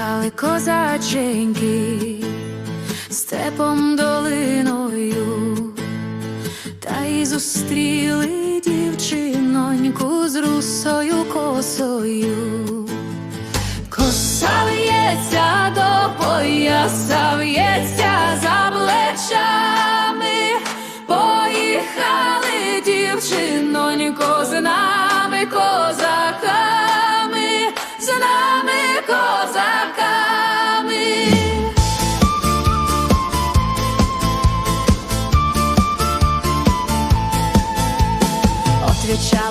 Їхали козаченьки степом долиною, та й зустріли дівчиноньку з русою косою. Коса в'ється до пояса, в'ється за плечами. Поїхали your child.